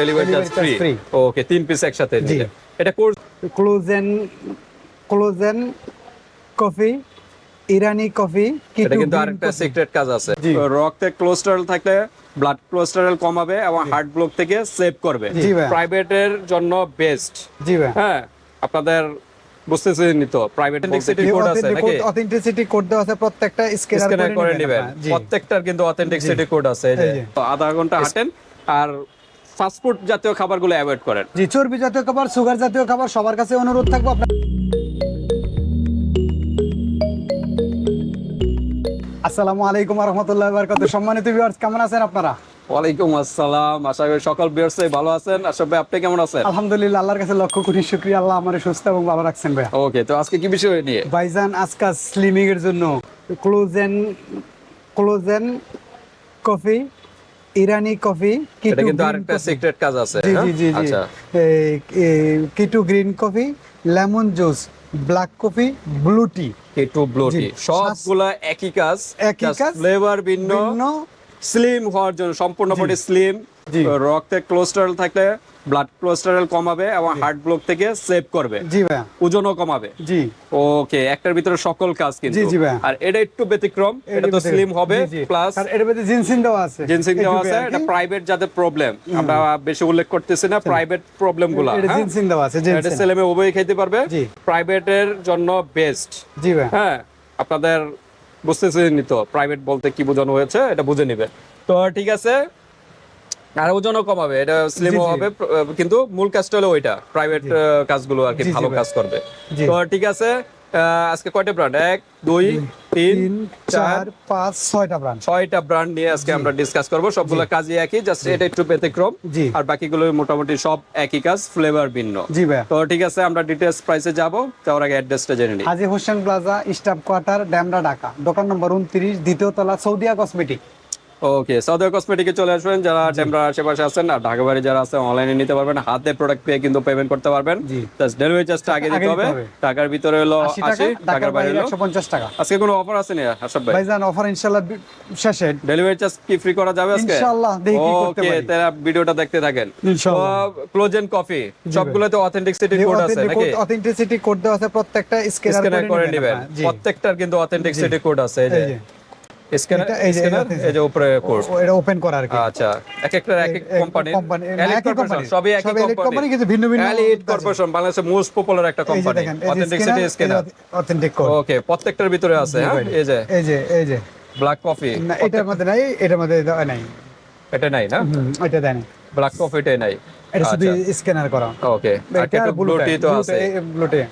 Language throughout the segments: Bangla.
ডেলিভারি চার্জ ফ্রি ওকে তিন পিস একসাথে নিলে। এটা কোর্স ক্লোজেন ক্লোজেন কফি ইরানি কফি এটা কিন্তু আরেকটা সিক্রেট কাজ আছে। রক্তে কোলেস্টেরল থাকলে ব্লাড কোলেস্টেরল কমাবে এবং হার্ট ব্লক থেকে সেভ করবে। প্রাইভেটের জন্য বেস্ট জি ভাই। হ্যাঁ আপনাদের বুঝতেছেন তো? প্রাইভেট সিটি কোড আছে নাকি? অথেন্টিসিটি কোড দেওয়া আছে প্রত্যেকটা স্ক্যানার করে নেবেন প্রত্যেকটার কিন্তু অথেন্টিসিটি কোড আছে এই যে। আধা ঘণ্টা হাঁটেন আর ফাস্টফুড জাতীয় খাবারগুলো অ্যাভয়েড করেন। জি চর্বি জাতীয় খাবার সুগার জাতীয় খাবার সবার কাছে অনুরোধ থাকব আপনার আসসালামু আলাইকুম রহমতুল্লাহ বারকাত সম্মানিত ভিউয়ার্স কেমন আছেন আপনারা? ওয়ালাইকুম আসসালাম আশা করি সকল ভালো আছেন। আশা ভাই আপনি কেমন আছেন? আলহামদুলিল্লাহ আল্লাহর কাছে লক্ষ কোটি শুকরিয়া আল্লাহ আমার সুস্থ এবং ভালো রাখছেন ভাইয়া। ওকে তো আজকে কি বিষয় নিয়ে? ভাইজান আজকাল স্লিমিং এর জন্য ক্লোজেন ক্লোজেন কফি ইরানি কফি এটা কিন্তু আরেকটা সিক্রেট কাজ আছে জি হ্যাঁ? জি জি আচ্ছা। Keto green coffee lemon juice black coffee blue tea. Keto blue tea. সবগুলা একই কাজ একই কাজ, ফ্লেভার ভিন্ন স্লিম হওয়ার জন্য সম্পূর্ণ বডি স্লিম। রক্তে কোলেস্টেরল থাকলে ব্লাড কোলেস্টেরল কমাবে এবং হার্ট ব্লক থেকে সেভ করবে। জি ভাইয়া। ওজনও কমাবে। জি। ওকে একটার ভিতরে সকল কাজ কিন্তু। জি, জি ভাইয়া। আর এটা একটু ব্যতিক্রম এটা তো স্লিম হবে প্লাস আর এর মধ্যে জিনসিন দেওয়া আছে। জিনসিং দেওয়া একটু আছে এটা প্রাইভেট যাদের প্রবলেম আমরা বেশি উল্লেখ করতেছি না প্রাইভেট প্রবলেমগুলা এটা হ্যাঁ? জিনসিন দেওয়া আছে এটা জিনসিন ছেলে মেয়ে উভয় খেতে পারবে। জি। প্রাইভেটের জন্য বেস্ট জি ভাইয়া। হ্যাঁ আপনাদের বুঝতেছেন তো প্রাইভেট বলতে কি বোঝানো হয়েছে এটা বুঝে নিবে। তো ঠিক আছে আর ওজনও কমাবে এটা স্লিম জি, জি। হবে কিন্তু মূল কাজটা হলো ওইটা প্রাইভেট কাজগুলো আর কি ভালো কাজ করবে। তো ঠিক আছে আজকে কয়টা ব্র্যান্ড এক দুই তিন চার পাঁচ ছয়টা ব্রাঞ্চ ছয়টা ব্র্যান্ড নিয়ে আজকে আমরা ডিসকাস করব সবগুলো কাজই একই জাস্ট এটা একটু ব্যতিক্রম। আর বাকিগুলো মোটামুটি সব একই কাজ ফ্লেভার ভিন্ন। জি তো ঠিক আছে আমরা ডিটেলস প্রাইসে যাব তার আগে অ্যাড্রেসটা জেনে নিই। Haji Hossain plaza staff quarter Demra Dhaka. দোকান নম্বর উনত্রিশ দ্বিতীয় তলা সৌদিয়া কসমেটিক ওকে সৌদি কসমেটিকে চলে আসবেন যারা টেমরার আশেপাশে আছেন আর ঢাকা বাড়ি যারা আছে অনলাইনে নিতে পারবেন হাতে প্রোডাক্ট পেয়ে কিন্তু পেমেন্ট করতে পারবেন। জাস্ট ডেলিভারি চার্জটা আগে দিতে হবে। টাকার ভিতরে হলো আশি টাকা আশি ঢাকার টাকার বাইরে হলো একশো পঞ্চাশ টাকা। আজকে কোনো অফার আছে না হাসব ভাই? ভাইজান অফার ইনশাল্লাহ শেষে। ডেলিভারি চার্জ কি ফ্রি করা যাবে আজকে? ইনশাআল্লাহ, দেখি কি করতে ওকে পারি। তাহলে ভিডিওটা দেখতে থাকেন। ইনশাআল্লাহ। ক্লোজেন কফি সবগুলোতে অথেন্টিসিটি কোড আছে নাকি? অথেন্টিসিটি কোড দেওয়া আছে প্রত্যেকটা স্ক্যানার করে নেবেন। জি। প্রত্যেকটার কিন্তু অথেন্টিসিটি কোড আছে এই যে। স্ক্যানার এই যে- স্ক্যানার এই যে- এই যে উপরে কোড এটা ওপেন করা আর কি। আচ্ছা এক একটা এক এক কোম্পানি কোম্পানি এলিট কর্পোরেশন সবই একই কোম্পানি কোম্পানি কিন্তু ভিন্ন ভিন্ন এলিট কর্পোরেশন বাংলাদেশের মোস্ট পপুলার একটা কোম্পানি দেখেন এই স্ক্যানার অথেন্টিক কোড ওকে প্রত্যেকটার ভিতরে আছে হ্যাঁ? এই যে। এই যে এই যে। ব্ল্যাক কফি না এটার মধ্যে নাই এটার মধ্যে নাই। এটা নাই না? ওইটা দেয় ব্ল্যাক নাই। এটা শুধু আচ্ছা। স্ক্যানার করা। ওকে আর এটা একটা ব্লু টি তো আছে। ব্লুটে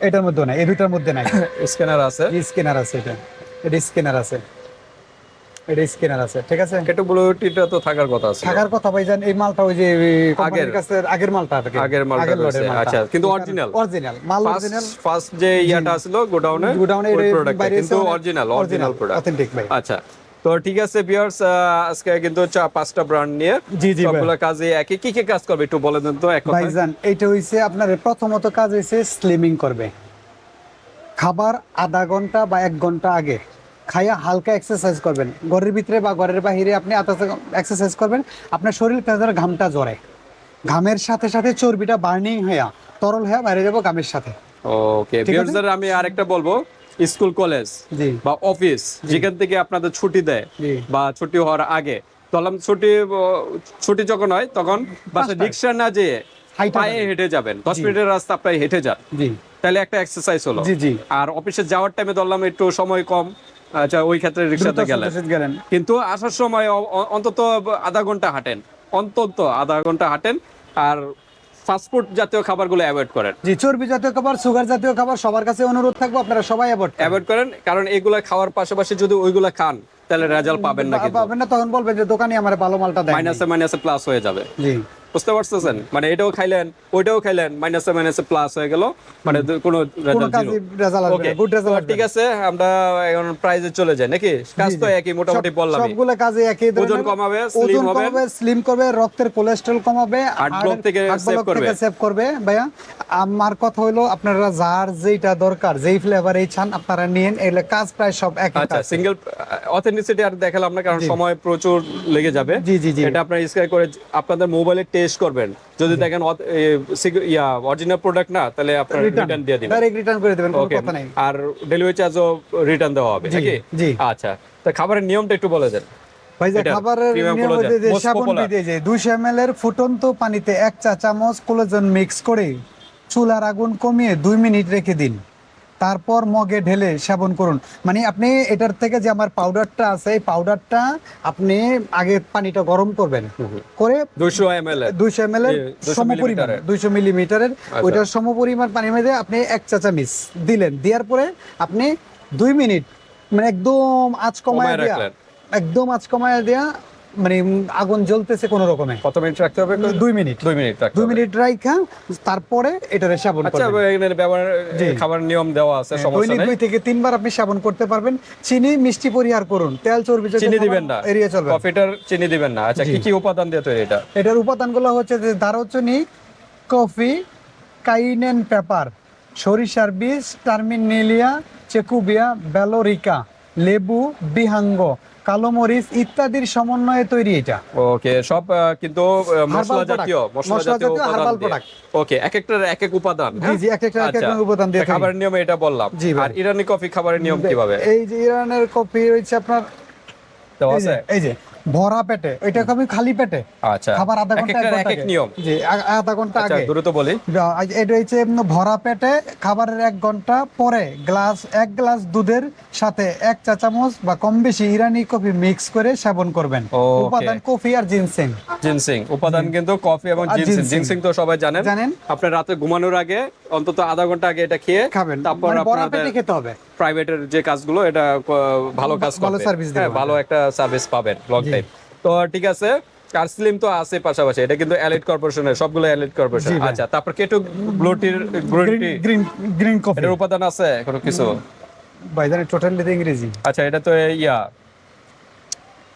এটার মধ্যে নাই এই দুটার মধ্যে নাই। স্ক্যানার আছে? স্ক্যানার আছে এটা। এটা স্ক্যানার আছে। এটা স্ক্যানার আছে ঠিক আছে? তো থাকার কথা আছে থাকার কথা ভাইজান এই মালটা ওই যে আগের। কাছে আগের মালটা আর আগের মালটা। আচ্ছা, কিন্তু original? অরিজিনাল মাল অরিজিনাল ফার্স্ট যে ইয়াটা ছিল গোডাউনে গোডাউনে কিন্তু অরিজিনাল অরিজিনাল প্রোডাক্ট অথেন্টিক ভাই। আচ্ছা তো ঠিক আছে ভিউয়ার্স আজকে কিন্তু চা- পাঁচটা ব্র্যান্ড নিয়ে জি, জি। সবগুলো কাজে একই। কি কি কাজ করবে একটু বলে দেন তো এক কথায়। ভাইজান এটা হইছে আপনার প্রথমত কাজ হইছে স্লিমিং করবে। খাবার আধা ঘণ্টা বা এক ঘণ্টা আগে। খাইয়া হালকা এক্সারসাইজ করবেন। ঘরের ভিতরে বা ঘরের বাইরে আপনি এক্সারসাইজ করবেন আপনার শরীর তাদের ঘামটা জ্বরে। ঘামের সাথে সাথে চর্বিটা বার্নিং হইয়া তরল হয়ে বাইরে যাব ঘামের সাথে। ওকে আছে? আমি আরেকটা বলব স্কুল কলেজ বা অফিস যেখান থেকে আপনাদের ছুটি দেয় বা ছুটি হওয়ার আগে তখন ছুটি ছুটি যখন হয় তখন বাসা রিক্সা না যেয়ে পায়ে হেঁটে যাবেন। দশ মিনিটের রাস্তা আপনার হেঁটে যান। তাহলে একটা এক্সারসাইজ হলো। আর অফিসে যাওয়ার টাইমে ধরলাম একটু সময় কম আচ্ছা ওই ক্ষেত্রে রিক্সাতে গেলেন। কিন্তু আসার সময় অন্তত আধা ঘণ্টা হাঁটেন। অন্তত আধা ঘণ্টা হাঁটেন আর ফাস্টফুড জাতীয় খাবারগুলো অ্যাভয়েড করেন। জি চর্বি জাতীয় খাবার সুগার জাতীয় খাবার সবার কাছে অনুরোধ থাকব আপনারা সবাই অ্যাভয়েড অ্যাভয়েড করেন কারণ এগুলা খাওয়ার পাশাপাশি যদি ওইগুলা খান তাহলে রেজাল্ট পাবেন না পাবেন না তখন বলবেন যে দোকানে আমার ভালো মালটা দেয় মাইনাসে মাইনাসে প্লাস হয়ে যাবে। জি। বুঝতে পারতেছেন? মানে এটাও খাইলেন ওইটাও খাইলেন মাইনাসে মাইনাসে প্লাস হয়ে গেল মানে কোনো ঠিক আছে আমরা এখন প্রাইজে চলে যাই নাকি? কাজ তো একই মোটামুটি বললাম সবগুলো কাজে একই ওজন কমাবে, ওজন হবে। স্লিম করবে রক্তের কোলেস্ট্রল কমাবে Heart block থেকে save করবে। সেভ করবে। ভাইয়া আমার কথা হলো আপনারা যার যেটা দরকার যেই ফ্লেভার এই চান আপনারা নিয়েন এগুলো কাজ প্রায় সব এক আচ্ছা সিঙ্গেল অথেন্টিসিটি আর দেখালাম না কারণ সময় প্রচুর লেগে যাবে। জি, জি, জি। এটা আপনারা স্ক্যান করে আপনাদের মোবাইলে টেস্ট করবেন। যদি দেখেন ইয়া অরিজিনাল প্রোডাক্ট না তাহলে আপনারা রিটার্ন দিয়ে দিবেন। ডাইরেক্ট রিটার্ন করে দেবেন কোনো কথা নাই। আর ডেলিভারি চার্জও রিটার্ন দেওয়া হবে নাকি? জি। আচ্ছা তো খাবারের নিয়মটা একটু বলে দেন। ভাই যে এটা খাবারের নিয়ম হচ্ছে যে most দিয়ে যে 200 ml এর ফুটন্ত পানিতে এক চা চামচ কোলাজেন মিক্স করে চুলার আগুন কমিয়ে দুই মিনিট রেখে দিন। তারপর মগে ঢেলে সেবন করুন। মানে আপনি এটার থেকে যে আমার পাউডারটা আছে এই পাউডারটা আপনি আগে পানিটা গরম করবেন। করে দুশো এম এল দুইশো এম এল এর জি, 200 সমপরিমাণ। দুইশো মিলিমিটারের আচ্ছা। ওইটার সমপরিমাণ পানির মধ্যে আপনি এক চা চামিচ দিলেন। দেওয়ার পরে আপনি দুই মিনিট মানে একদম আঁচ কমায় দেয়া একদম আঁচ কমায় দেয়া মানে আগুন জ্বলতেছে কোনো রকমে। কত মিনিট রাখতে হবে? দুই মিনিট। দুই মিনিট রাখতে দুই মিনিট রাইখা তারপরে এটারে সাবন আচ্ছা এখানে ব্যবহার খাবার নিয়ম দেওয়া আছে সমস্যা দৈনিক নেই। দুই থেকে তিনবার আপনি সাবন করতে পারবেন। চিনি মিষ্টি পরিহার করুন। তেল চর্বি চিনি দিবেন না। এরিয়া চলবেন কফিটার চিনি দিবেন না। আচ্ছা কি কি উপাদান দিয়ে তৈরি এটা? এটার উপাদানগুলো হচ্ছে যে দারুচিনি কফি কাইনেন পেপার সরিষার বীজ টার্মিনেলিয়া চেকুবিয়া বেলোরিকা লেবু বিহাঙ্গ। কালো মরিচ ইত্যাদির সমন্বয়ে তৈরি এটা। ওকে সব কিন্তু মশলা জাতীয় মশলা জাতীয় হার্বাল product। ওকে এক একটার এক এক উপাদান জি জি, এক একটার এক এক আচ্ছা, উপাদান দিয়ে তা খাবারের নিয়মে এটা বললাম। আর ইরানি কফি খাবারের নিয়ম কীভাবে? এই যে ইরানের কফি হচ্ছে আপনার দেওয়া আছে? এই যে ভরা পেটে এটা কফি খালি পেটে। আচ্ছা। খাবার আধা ঘণ্টা এক এক নিয়ম। জি আধা ঘণ্টা আচ্ছা আগে। দ্রুত বলি। এটা হচ্ছে ভরা পেটে খাবারের এক ঘণ্টা পরে গ্লাস এক গ্লাস দুধের সাথে এক চা চামচ বা কম বেশি ইরানি কফি মিক্স করে সেবন করবেন। উপাদান কফি আর জিনসেং। জিনসিং উপাদান কিন্তু কফি এবং জিনসিং। জিনসিং। তো সবাই জানেন। জানেন। আপনি রাতে ঘুমানোর আগে অন্তত আধা ঘণ্টা আগে এটা খেয়ে খাবেন। তারপর মানে ভরা পেটে খেতে হবে। প্রাইভেটের যে কাজগুলো এটা ভালো কাজ ভালো দিবে হ্যাঁ, ভালো একটা সার্ভিস পাবেন লং। টাইম তো ঠিক আছে স্লিম তো আছে পাশাপাশি এটা কিন্তু এলিট কর্পোরেশনের সবগুলো এলিট কর্পোরেশন। আচ্ছা তারপর কেটু ব্লুটির গ্রিন গ্রিন কফি এটার উপাদান আছে কোনো কিছু? জানেন টোটালি ইংরেজি। আচ্ছা এটা তো ইয়া।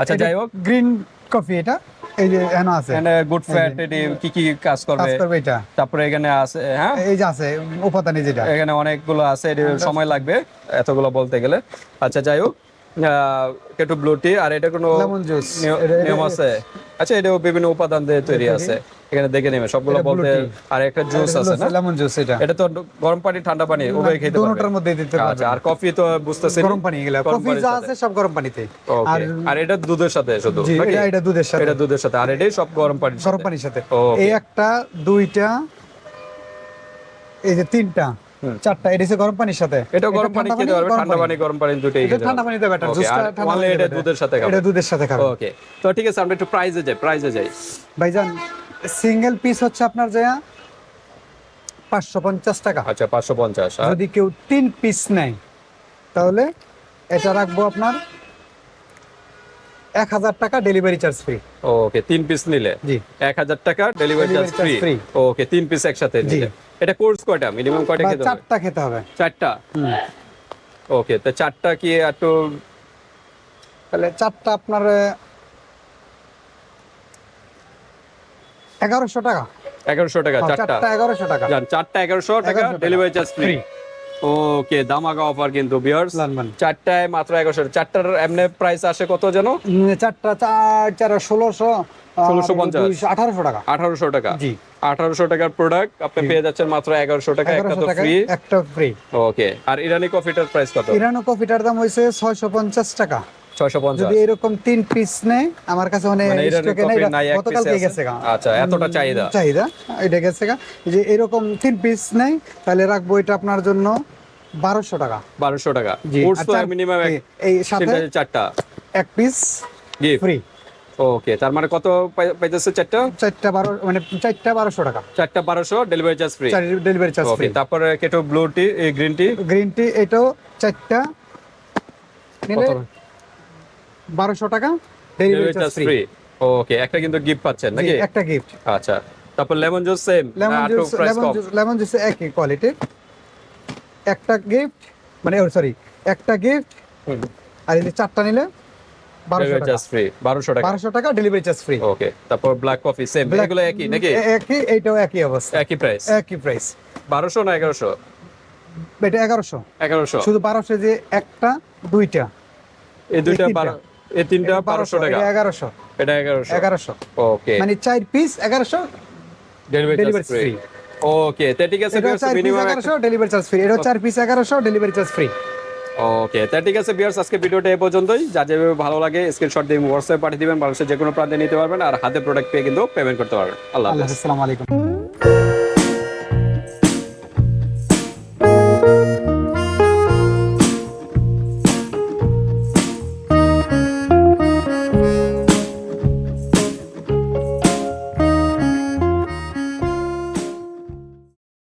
আচ্ছা যাই হোক। গ্রিন কফি এটা? এই যে এখানে আছে। এখানে গুড ফ্যাট এটি কি কি কাজ কাজ করবে করবে এটা। তারপরে এখানে আছে হ্যাঁ? এই যে আছে উপাদান যেটা। এখানে অনেকগুলো আছে এটি সময় লাগবে এতগুলো বলতে গেলে। আচ্ছা যাই হোক আহ, একটু ব্লু টি আর এটা কোনো নিয়ম আছে? আচ্ছা এটাও বিভিন্ন উপাদান দিয়ে তৈরি আছে। এখানে দেখে নেবে। সবগুলো বলতে আর একটা জুস আছে না? লেমন জুস এটা। এটা তো গরম পানি ঠান্ডা পানি উভয় খেতে পারবে। মধ্যে দিতে পারবেন আচ্ছা আর কফি তো বুঝতেছেন গরম পানি এগুলা। কফি যা আছে সব গরম পানিতে। আর আর এটা দুধের সাথে শুধু এটা এটা দুধের সাথে। এটা দুধের সাথে আর এটাই সব গরম পানির গরম পানির সাথে। এই একটা দুইটা এই যে তিনটা চারটা এটা হচ্ছে গরম পানির সাথে। এটা গরম পানি খেতে পারবে ঠান্ডা পানি। গরম পানি দুটোই এটা ঠান্ডা পানিতে বেটার জুসটা ঠান্ডা পানিতে এটা দুধের সাথে খাবে। এটা দুধের সাথে খাবে। ওকে তো ঠিক আছে আমরা একটু প্রাইজে যাই প্রাইজে যাই। ভাইজান সিঙ্গেল পিস হচ্ছে আপনার যে পাঁচশো পঞ্চাশ টাকা। আচ্ছা পাঁচশো পঞ্চাশ যদি কেউ তিন পিস নেয় তাহলে এটা রাখব আপনার এক হাজার টাকা ডেলিভারি চার্জ ফ্রি। ওকে তিন পিস নিলে? জি। এক হাজার টাকা ডেলিভারি চার্জ ফ্রি? ওকে তিন পিস একসাথে। নিলে। এটা কোর্স কয়টা? মিনিমাম কয়টা খেতে হবে? চারটা খেতে হবে। চারটা? ওকে তো চারটা কি একটু তাহলে চারটা আপনার এগারোশো টাকা। এগারোশো টাকা হ্যাঁ, চারটা। এগারোশো টাকা। চারটা এগারোশো টাকা ডেলিভারি চার্জ ফ্রি ওকে দামাকা অফার কিন্তু বিয়ার্স চারটায় মাত্র এগারোশো চারটার এমনি প্রাইস আসে কত যেন? চারটা চার চার ষোলোশো 1650 আঠারোশো টাকা। আঠারোশো টাকা। জি। আঠারোশো টাকার প্রোডাক্ট আপনি পেয়ে যাচ্ছেন মাত্র এগারোশো টাকা একটা তো ফ্রি একটা ফ্রি ওকে আর ইরানি কফিটার প্রাইস কত? ইরানো কফিটার দাম হয়েছে ছয়শো পঞ্চাশ টাকা। ছয়শো পঞ্চাশ। যদি এরকম তিন পিস নেয় আমার কাছে মানে মানে স্টকে নাই এক গতকালকে গেছে আচ্ছা, এতটা চাহিদা? চাহিদা এটা গেছে যে এরকম তিন পিস নেই তাহলে রাখব এটা আপনার জন্য বারোশো টাকা। বারোশো টাকা। মিনিমাম এই- এই সাথে চারটা। এক পিস ফ্রি ওকে তার মানে কত পাই- পাইতেছে চারটা? চারটা বারো মানে চারটা বারোশো টাকা। চারটা বারোশো delivery charge free delivery charge free তারপরে keto blue tea green tea green tea এটাও চারটা। নিলে বারোশো টাকা ডেলিভারি চার্জ ফ্রি ওকে একটা কিন্তু গিফট পাচ্ছেন নাকি? একটা গিফট আচ্ছা তারপর lemon juice same lemon juice lemon juice lemon juice একই কোয়ালিটির একটা গিফট মানে সরি একটা গিফট আর এই চারটা নিলে বারোশো টাকা। ফ্রি 1200 টাকা। বারোশো টাকা ডেলিভারি চার্জ ফ্রি ওকে তারপর ব্ল্যাক কফি সেম এগুলো একই নাকি? একই এইটাও একই অবস্থা। একই প্রাইস একই প্রাইস 1200 না 1100 এটা এগারোশো। 1100 শুধু বারোশো যে একটা দুইটা। এই দুইটা তিনটা। 12 এই তিনটা 1200 টাকা। এগারোশো। এটা 1100 এগারোশো। ওকে মানে চার পিস ডেলিভারি ফ্রি ওকে তো ঠিক আছে মিনিমাম ডেলিভারি চার্জ ফ্রি এটা চার পিস এগারোশো ডেলিভারি চার্জ ফ্রি ওকে তা ঠিক আছে বিয়ার্স আজকে ভিডিওটা এ পর্যন্তই। যা যেভাবে ভালো লাগে স্ক্রিনশট দিয়ে হোয়াটসঅ্যাপে পাঠিয়ে দিবেন। বাংলাদেশের যে কোনো প্রান্তে নিতে পারবেন। আর হাতে প্রোডাক্ট পেয়ে কিন্তু পেমেন্ট করতে পারবেন। আল্লাহ আল্লাহ হাফেজ আসসালামু আলাইকুম।